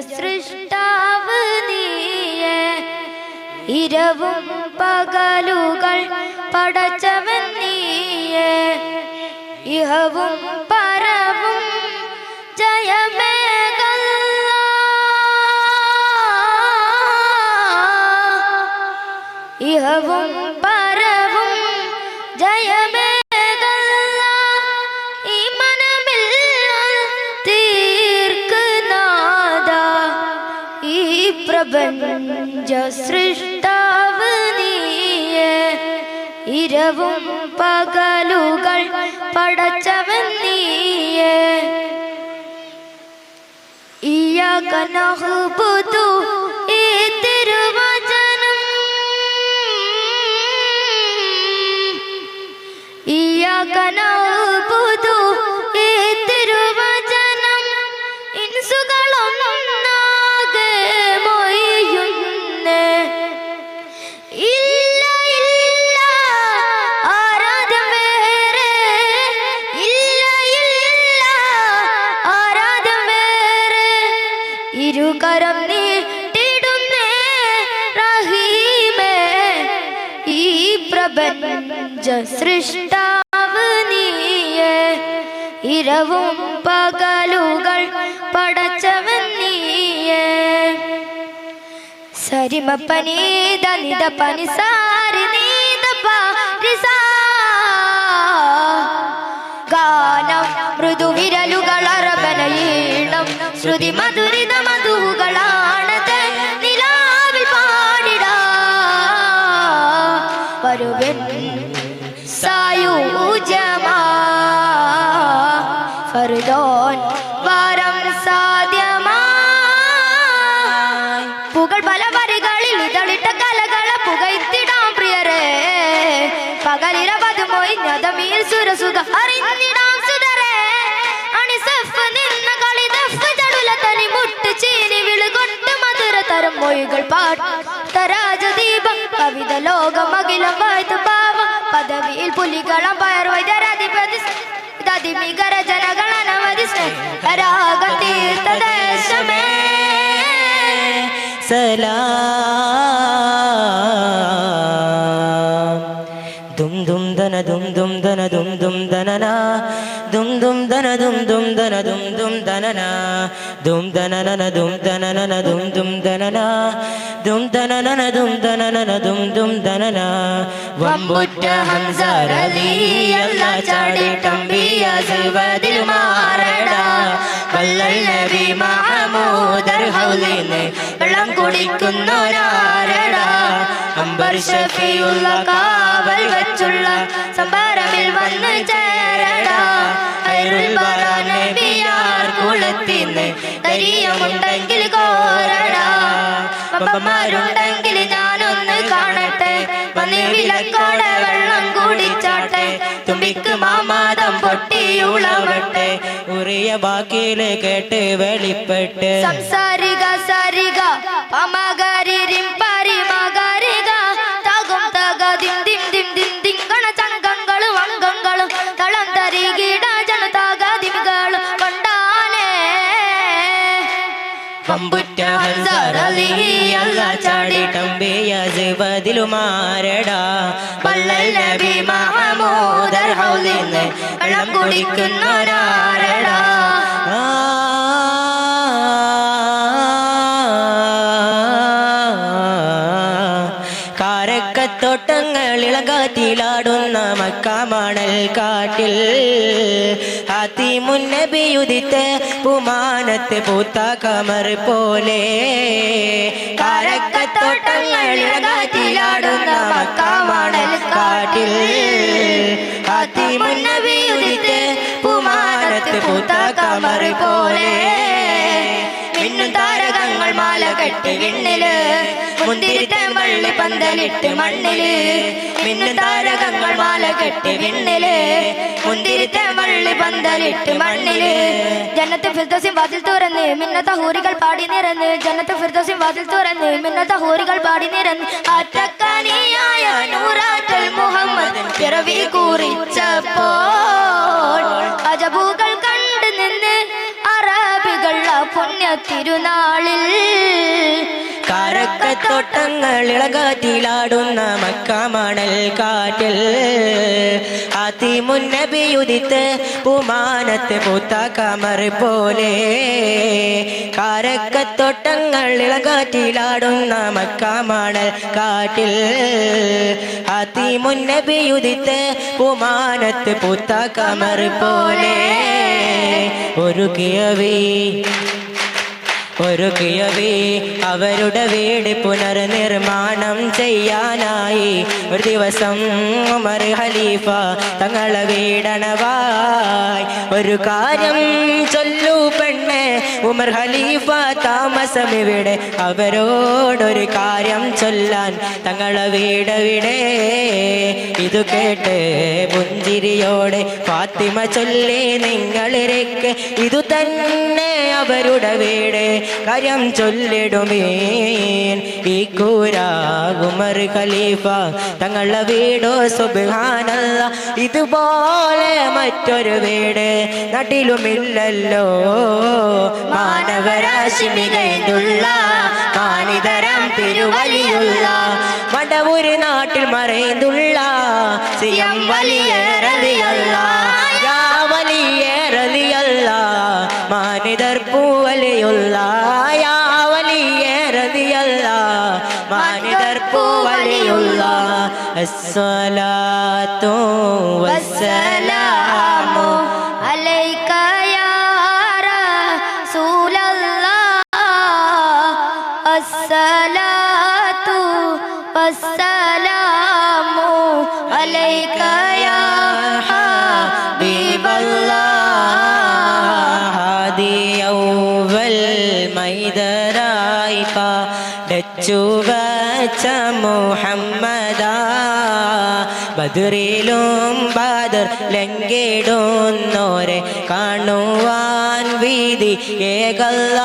സൃഷ്ടാവ് ഇരവും പകലുകൾ പടച്ചവൻ നീയ. ഇഹവും പരവും ജയമേകല്ല. ഇഹവും പ്രപഞ്ച സൃഷ്ടാവ് ഇരവും പകലുകൾ പടച്ചവൻ നീയേ ഇയാക നഹ്ബുദു സൃഷ്ടാവ് നീയെ ഇരവും പകലുകൾ പടച്ചവൻ നീയെ സരിമ പനീത നിത പനിസാരി നീത പാരിസാ. ഗാനം മൃദുവിരലുകൾ അറബനയീണം ശ്രുതി മധുരിത മധുകളാണത് നിലാവിൽ പാടിടാ. വരുവൻ മൊയ്ഞ്ഞതമീൽ സുരസുഖ അറിഞ്ഞിടാം സുതരെ ദഫ് ചടുല തനി മുട്ട് ചീനി തരം മൊഴികൾ പാട്ട് തരാജദീപം കവിത ലോകമകിലം വായ്ത്തു പാവം പദവിയിൽ പുലികളം പയർ വൈദ്യരാധിപതി ദതിമികര ജനഗണനവധി രാഗം തീർത്ത ദേശമേ. സലാം. ദും ദും ദന ദും ദന ദും ദും ദനന. ദും ദും ദന ദും ദും ദന ദും ദും ദനന. ദും ദനനന ദും ദനനന ദും ദും ദനന. ദും ദനനന ദും ദനനന ദും ദും ദനന. വമ്പുറ്റ ഹംസരലി അല്ലാ തമ്പിയ സിൽവതിൽ മാറടാ. വല്ലൽ നബി മഹമൂദർ ഹൗലിനെ വെള്ളം കുടിക്കുന്നൊരാരടാ അംബർ ഷഫിയുള്ള കാവൽ വെച്ചുള്ള സംഭാരമിൽ വന്ന് ചേരടാ. അരുൾ ബറ നബിയാർ കുളത്തിന്ന് കരിയമുണ്ടെങ്കിൽ കോരടാ. പപ്പമാരുണ്ടെങ്കിൽ ഞാനൊന്ന് കാണട്ടെ. വന്ന് വിലക്കോടെ വെള്ളം കുടിച്ചാട്ടെ. തുമ്പിക്ക് മാമാദം പൊട്ടിയുളവട്ടെ ഉറിയ ബാക്കിയിൽ കേട്ട് വെളിപ്പെട്ട്. സംസാരിക സാരിക പരിമകരിക വെള്ളം കുടിക്കുന്നൊരാരടാ കാരക്കത്തോട്ടങ്ങൾ ഇളകാറ്റിലാടുന്ന മക്കാമണൽ കാട്ടിൽ ഹാത്തി മുന്നബിയുദിത്ത് പുമാനത്ത് പൂത്ത കമർ പോലെ. കാരക്കത്തോട്ടങ്ങൾ ഇളകാത്തിലാടുന്ന മക്കാമണൽ കാട്ടിൽ. ഹാത്തി മുന്നബിയുദിത്ത് പുമാനത്ത് പൂത്ത കമർ പോലെ. മിന്നും താരകങ്ങൾ മാല കെട്ടി വിണ്ണിൽ മുന്തിരിത്തെ മള്ളി പന്തലിട്ട് മണ്ണിൽ മിന്നു താരകങ്ങൾ മാല കെട്ടി വിണ്ണിൽ. മുന്തിരിത്തെ മള്ളി പന്തലിട്ട് മണ്ണിൽ. ജന്നത്ത് ഫിർദോസി വാതിൽ തുറന്ന് മിന്നത്ത ഹൂരികൾ പാടി നിറന്ന് ജന്നത്ത് ഫിർദോസി വാതിൽ തുറന്ന് മിന്നത്ത ഹൂരികൾ പാടി നിറന്ന് ആറ്റക്കാനിയായ നൂറാറ്റൽ മുഹമ്മദ് പിറവി കുറിച്ചപ്പോൾ അജബുകൾ തിരുനാളിൽ കാരക്കത്തോട്ടങ്ങൾ ഇളകാറ്റിലാടുന്ന മക്കാമണൽ കാറ്റിൽ. അതിമുന്നബിയുദിത്ത് പുമാനത്ത് പൂത്ത കമർ പോലെ. കാരക്കത്തോട്ടങ്ങൾ ഇളകാറ്റിലാടുന്ന മക്കാമണൽ കാറ്റിൽ. അതിമുന്നബിയുദിത്ത് പുമാനത്ത് പൂത്ത കമർ പോലെ. ഒരു കിയവി ഒരു അവരുടെ വീട് പുനർനിർമ്മാണം ചെയ്യാനായി. ഒരു ദിവസം ഉമർ ഖലീഫ തങ്ങളെ വീടണവായി. ഒരു കാര്യം ചൊല്ലൂ പെണ്ണ് ഉമർ ഖലീഫ താമസം ഇവിടെ അവരോടൊരു കാര്യം ചൊല്ലാൻ തങ്ങളെ വീടവിടെ ഇത് കേട്ട് പുഞ്ചിരിയോടെ ഫാത്തിമ ചൊല്ലി നിങ്ങളിരക്ക് ഇതു തന്നെ അവരുടെ വീട്. കാര്യം ചൊല്ലിടുമീൻ. ഈ കൂര ഉമർ ഖലീഫ തങ്ങളെ വീടോ സുബാനല്ല ഇതുപോലെ മറ്റൊരു വീട്. നാട്ടിലുമില്ലല്ലോ മാനവരാശി മികൈന്തുള്ള മാനിതരം തിരുവലിയുള്ള മടവൂര് നാട്ടിൽ മറൈന്തുള്ള സിയം വലിയേറലിയല്ല യാ വലിയേറലിയല്ല മാനിതർ പൂവലിയുള്ള യാ വലിയേറലിയല്ല മാനിതർ പൂവലിയുള്ള അസ്സലാത്തു വസ്സലാമു പാടച്ചു വച്ച മുഹമ്മദ. ബദറിലും ബദർ ലങ്കിടുന്നോരെ കാണുവാൻ വീതി ഏകല്ല.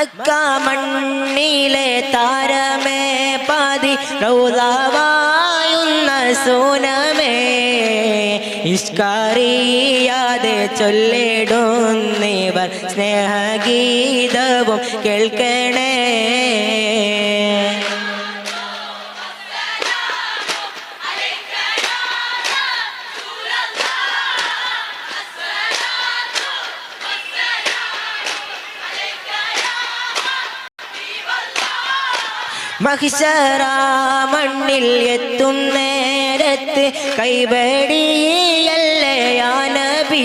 മക്ക മണ്ണിലെ താരമേ പാതി റൗദാവായുന്ന സൂനമേ ഇഷ്കാറിയാതെ ചൊല്ലിടുന്നിവർ സ്നേഹഗീതവും കേൾക്കണേ. മഹിഷറ മണ്ണിൽ എത്തും നേരത്ത് കൈവടിയല്ലേ യാനബി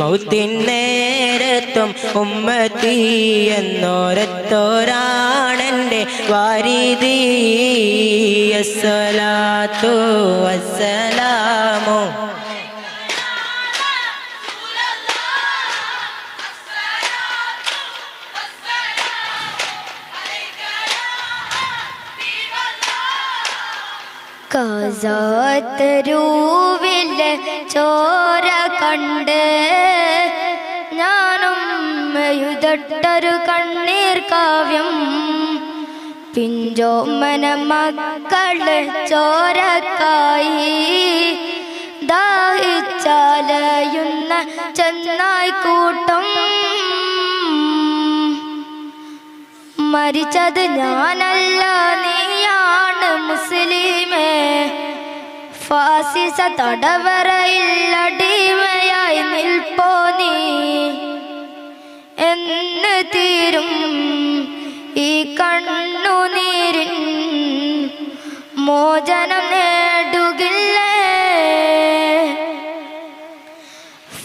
മൗത്തിൻ നേരത്തും ഉമ്മത്തി എന്നോരത്തോരാണെന്റെ വാരിതി അസ്സലാത്തു വസ്സലാമോ കസാത്തരൂവിലെ ചോര കണ്ട് ഞാനും എഴുതട്ടൊരു കണ്ണീർ കാവ്യം. പിഞ്ചോമന മക്കൾ ചോരക്കായി ദാഹിച്ചാലയുന്ന ചെന്നായി കൂട്ടം. മരിച്ചത് ഞാനല്ല നീയാണ് മുസ്ലിമേ. ഫാസിസ തടവറയിൽ അടിമയായി നിൽപ്പോ നീ. എന്ന് തീരും ഈ കണ്ണുനീരിൻ മോചനം നേടുകില്ലേ.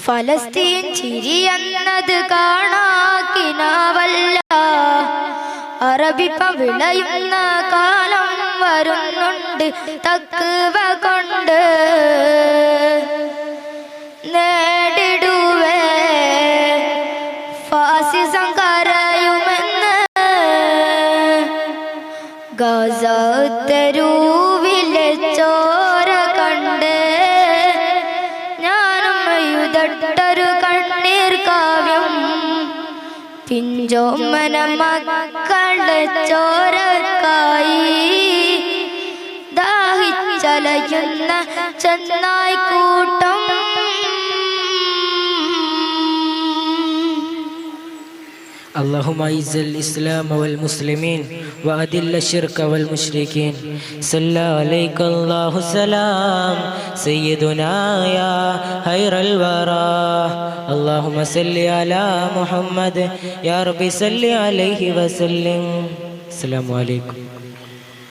ഫലസ്തീൻ ചിരിയെന്നത് കാണാക്കിനാവല്ല. അറബിപ്പം വിളയുന്ന കാലം വരുന്നുണ്ട് തക്കുവ കൊണ്ട് നേടിടുവേ. ചോര കണ്ട് ഞാനും പിഞ്ചോമന മക്കളുടെ ചോരക്കായി ദാഹിച്ചലയുന്ന ചെന്നായി കൂട്ടം اللهم اعز الاسلام والمسلمين واذل الشرك والمشركين صلى عليك الله سلام سيدنا يا خير الورى اللهم صل على محمد يا رب صل عليه وسلم السلام عليكم